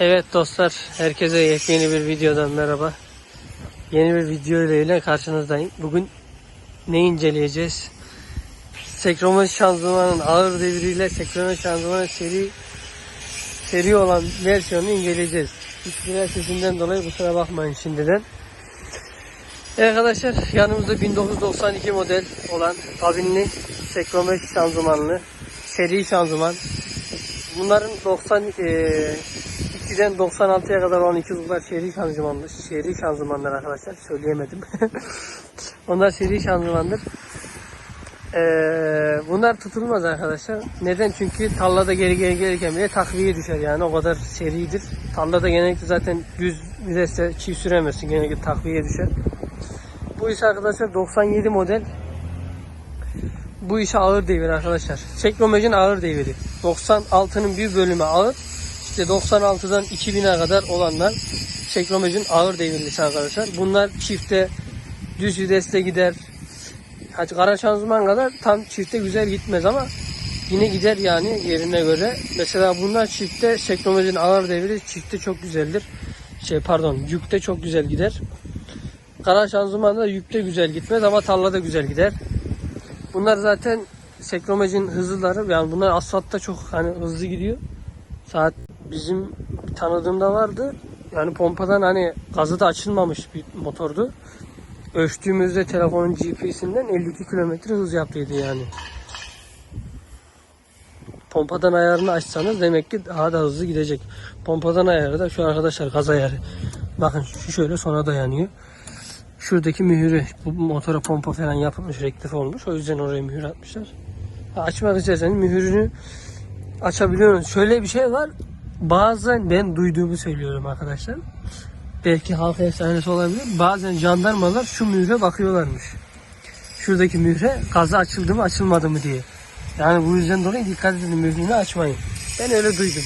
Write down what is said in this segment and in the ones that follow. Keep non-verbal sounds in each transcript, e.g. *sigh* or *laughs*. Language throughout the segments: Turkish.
Evet dostlar, herkese yeni bir videodan merhaba. Yeni bir video ile karşınızdayım. Bugün ne inceleyeceğiz? Sekromen şanzımanın ağır devriyle sekromen şanzımanın seri seri olan versiyonunu inceleyeceğiz. Hiçbir sesinden dolayı kusura bakmayın şimdiden. Evet arkadaşlar yanımızda 1992 model olan kabinli sekromen şanzımanlı seri şanzıman. Bunların 90 eee 2'den 96'ya kadar olan iki uzunlar seri şanzımandır. Şanzımanlar arkadaşlar. Söyleyemedim. *laughs* Onlar seri şanzımandır. Ee, bunlar tutulmaz arkadaşlar. Neden? Çünkü tallada geri geri gelirken bile takviye düşer yani o kadar seridir. Tallada genellikle zaten düz viteste çiğ süremezsin. Genellikle takviye düşer. Bu ise arkadaşlar 97 model. Bu işe ağır devir arkadaşlar. Çekromecin ağır deviri. 96'nın bir bölümü ağır. İşte 96'dan 2000'e kadar olanlar çekromecin ağır devirlisi arkadaşlar. Bunlar çifte düz viteste gider. Hadi kara şanzıman kadar tam çifte güzel gitmez ama yine gider yani yerine göre. Mesela bunlar çifte çekromecin ağır deviri çifte çok güzeldir. Şey pardon yükte çok güzel gider. Kara şanzıman da yükte güzel gitmez ama tarlada güzel gider. Bunlar zaten sekromecin hızlıları yani bunlar asfaltta çok hani hızlı gidiyor. Saat bizim tanıdığımda vardı. Yani pompadan hani gazı da açılmamış bir motordu. Ölçtüğümüzde telefonun GPS'inden 52 kilometre hız yaptıydı yani. Pompadan ayarını açsanız demek ki daha da hızlı gidecek. Pompadan ayarı da şu arkadaşlar gaz ayarı. Bakın şu şöyle sona dayanıyor. Şuradaki mühürü bu motora pompa falan yapılmış rektif olmuş. O yüzden oraya mühür atmışlar. Açmak isterseniz mühürünü açabiliyorsunuz. Şöyle bir şey var. Bazen ben duyduğumu söylüyorum arkadaşlar. Belki halk efsanesi olabilir. Bazen jandarmalar şu mühre bakıyorlarmış. Şuradaki mühre gazı açıldı mı açılmadı mı diye. Yani bu yüzden dolayı dikkat edin mührünü açmayın. Ben öyle duydum.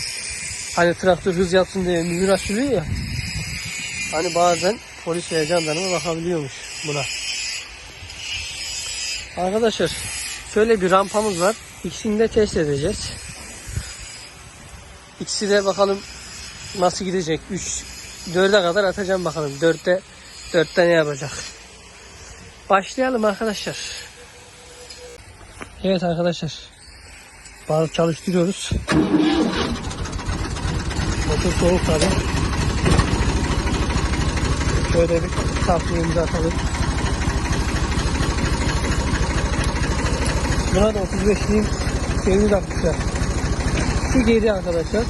Hani traktör hız yapsın diye mühür açılıyor ya. Hani bazen polis veya jandarma bakabiliyormuş buna. Arkadaşlar şöyle bir rampamız var. İkisini de test edeceğiz. İkisi de bakalım nasıl gidecek. 3 4'e kadar atacağım bakalım. 4'te 4'te ne yapacak? Başlayalım arkadaşlar. Evet arkadaşlar. Bazı çalıştırıyoruz. Motor soğuk tabi. Şöyle bir takviyemizi atalım. Buna da 35'liğin şeyini takmışlar. Şu geri arkadaşlar.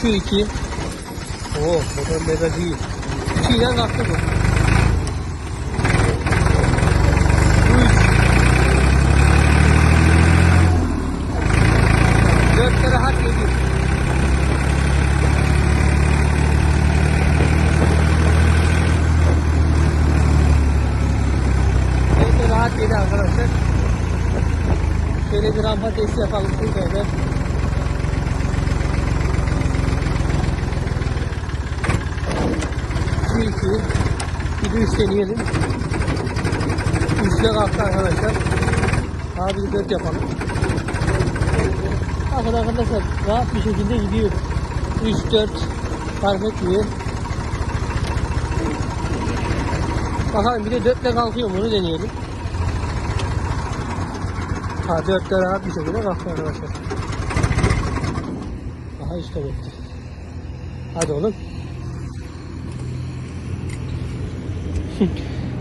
Şu iki. Oo motor mega değil. İki ile kalktı bu. Bu üç. Dört de rahat yedi. Dört de rahat yedi arkadaşlar. Şöyle bir rampa testi yapalım şurada iki. Bir de üç deneyelim. Üçle kalktı arkadaşlar. Abi bir dört yapalım. Bakın arkadaşlar rahat bir şekilde gidiyor. 3 4 fark etmiyor. Bakalım bir de 4 ile kalkıyor mu onu deneyelim. Ha 4 ile rahat bir şekilde kalktı arkadaşlar. Aha işte bitti. Hadi oğlum.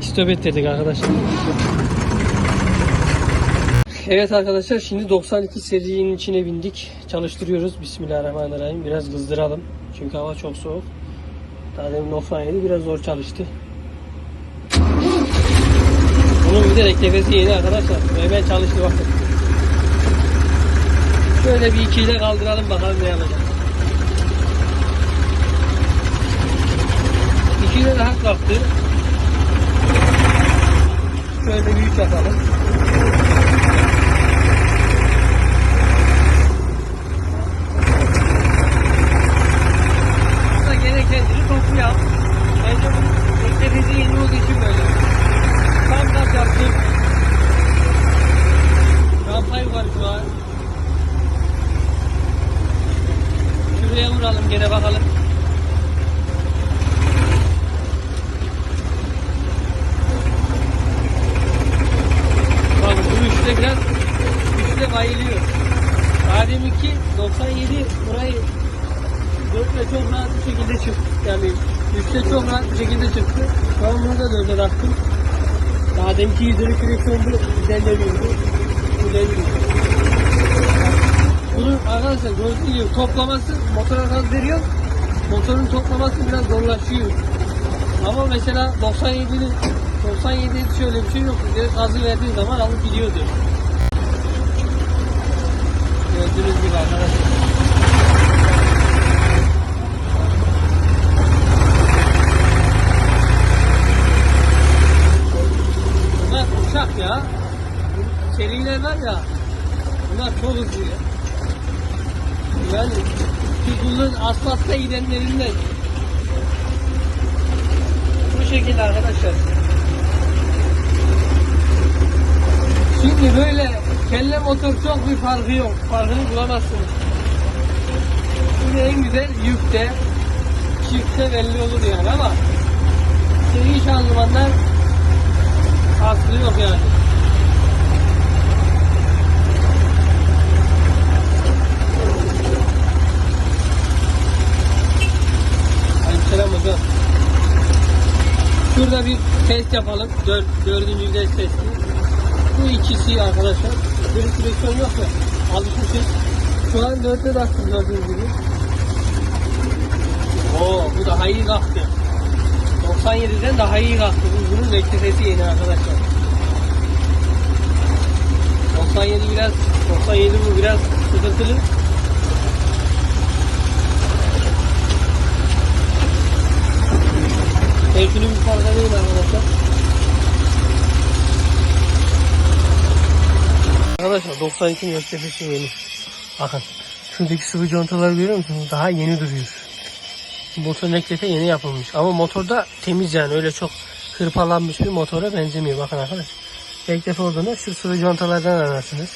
Stop et dedik arkadaşlar. Evet arkadaşlar şimdi 92 serinin içine bindik. Çalıştırıyoruz. Bismillahirrahmanirrahim. Biraz kızdıralım. Çünkü hava çok soğuk. Daha demin 97 biraz zor çalıştı. Bunun bir de reklevesi yeni arkadaşlar. Hemen çalıştı bakın. Şöyle bir ikiyle kaldıralım bakalım ne yapacak. İkiyle rahat kalktı. Şöyle bir üç atalım. Burada gene kendini topluyor. Bence bu beklediği yeni olduğu için böyle. Tam gaz yaptım. Rampayı var şu an. Şuraya vuralım gene bakalım. böyle biraz güçle bayılıyor. Daha deminki 97 burayı dörtle çok rahat bir şekilde çıktı. Üçte çok rahat bir şekilde çıktı. An bunu da dörde taktım. Daha deminki hidrolik direksiyonda ilerlemiyordu. İlerliyor. Bunun arkadaşlar gördüğünüz gibi toplaması motora gaz veriyor. Motorun toplaması biraz zorlaşıyor. Ama mesela 97'nin 97'de şöyle bir şey yok. Direkt gazı verdiği zaman alıp gidiyordu. Gördüğünüz gibi arkadaşlar. Bunlar uçak ya. Seriler var ya. Bunlar çok hızlı ya. Yani Pitbull'un asfaltta gidenlerinden. Bu şekilde arkadaşlar. Şimdi böyle kelle motor çok bir farkı yok. Farkını bulamazsınız. Şimdi en güzel yükte, çiftte belli olur yani ama seri şanzımanlar aslı yok yani. Şurada bir test yapalım. Dör, dördüncü vites testi. Bu ikisi arkadaşlar. Bir direksiyon yok ya. Alışmışız. Şu an dörtte taktım gördüğünüz gibi. Oo bu daha iyi kalktı. 97'den daha iyi kalktı. Bu bunun rektifesi yeni arkadaşlar. 97 biraz 97 bu biraz sıkıntılı. Keyfini bir fark edeyim arkadaşlar. Arkadaşlar 92 müessefesi yeni. Bakın şuradaki sıvı contaları görüyor musunuz? Daha yeni duruyor. Motor neklefe yeni yapılmış. Ama motorda temiz yani öyle çok hırpalanmış bir motora benzemiyor. Bakın arkadaşlar. Neklefe olduğunda şu sıvı contalardan anlarsınız.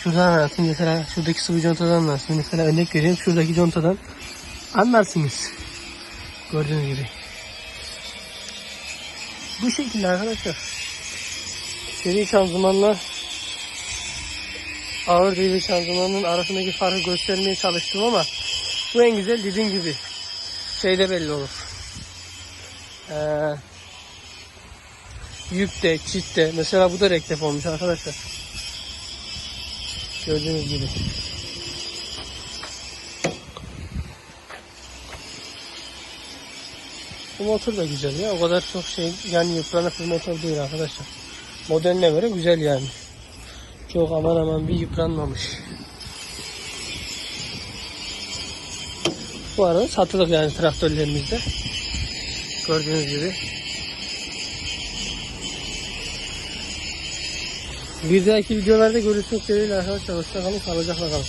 Şuradan anlarsın mesela şuradaki sıvı contadan anlarsınız. Mesela örnek vereyim şuradaki contadan anlarsınız. Gördüğünüz gibi. Bu şekilde arkadaşlar. Seri şanzımanla ağır devir şanzımanın arasındaki farkı göstermeye çalıştım ama bu en güzel dediğim gibi şeyde belli olur. Ee, yükte, çitte. Mesela bu da rektef olmuş arkadaşlar. Gördüğünüz gibi. Bu motor da güzel ya. O kadar çok şey yani yıpranık bir motor değil arkadaşlar. Modeline göre güzel yani. Çok aman aman bir yıpranmamış. Bu arada satılık yani traktörlerimizde. Gördüğünüz gibi. Bir dahaki videolarda görüşmek dileğiyle arkadaşlar. Hoşçakalın. Sağlıcakla kalın.